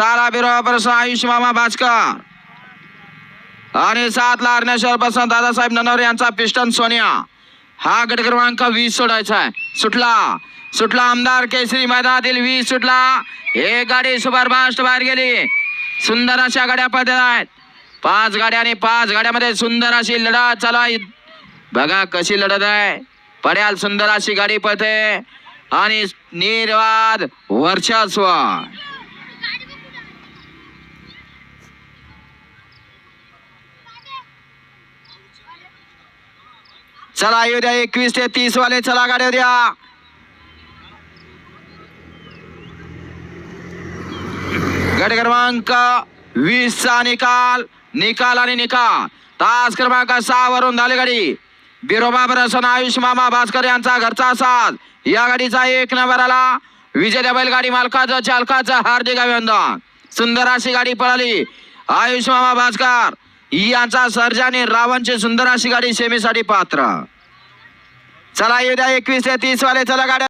सारा बिरोबा प्रसन्न आयुष मामा भास्कर आणि सात ला अर्णेश्वर दादासाहेब ननवरे यांचा पिस्टन सोनिया. हा गट क्रमांक वीस सोडायचा आहे. सुटला. सुटला आमदार केसरी मैदानातील वीस सुटला. एक गाडी सुपरफास्ट बाहेर गेली. सुंदर अशा गाड्या पडत आहेत पाच गाड्या आणि पाच गाड्यामध्ये सुंदर अशी लढत चालू आहे. बघा कशी लढत आहे. पड्याल सुंदर अशी गाडी पळते. आणि निर्वाद वर्षास्वा चला येऊ द्या एकवीस ते तीस वाले चला गाड्या द्या गट क्रमांक वीस चा निकाल निकाल आणि निकाल. तास क्रमांक सहा वरून झाली गाडी. बिरोबा प्रसन आयुष मामा भास्कर यांचा घरचा साथ या गाडीचा एक नंबर आला विजय बैलगाडी मालकाचं चालकाचं हार्दिक अभिनंदन. सुंदर अशी गाडी पळाली. आयुष मामा भास्कर याचा सर्जाने रावणचे रावणची सुंदर अशी गाडी सेमीसाठी पात्र. चला येऊ द्या एकवीस ते तीस वाले चला गाड्या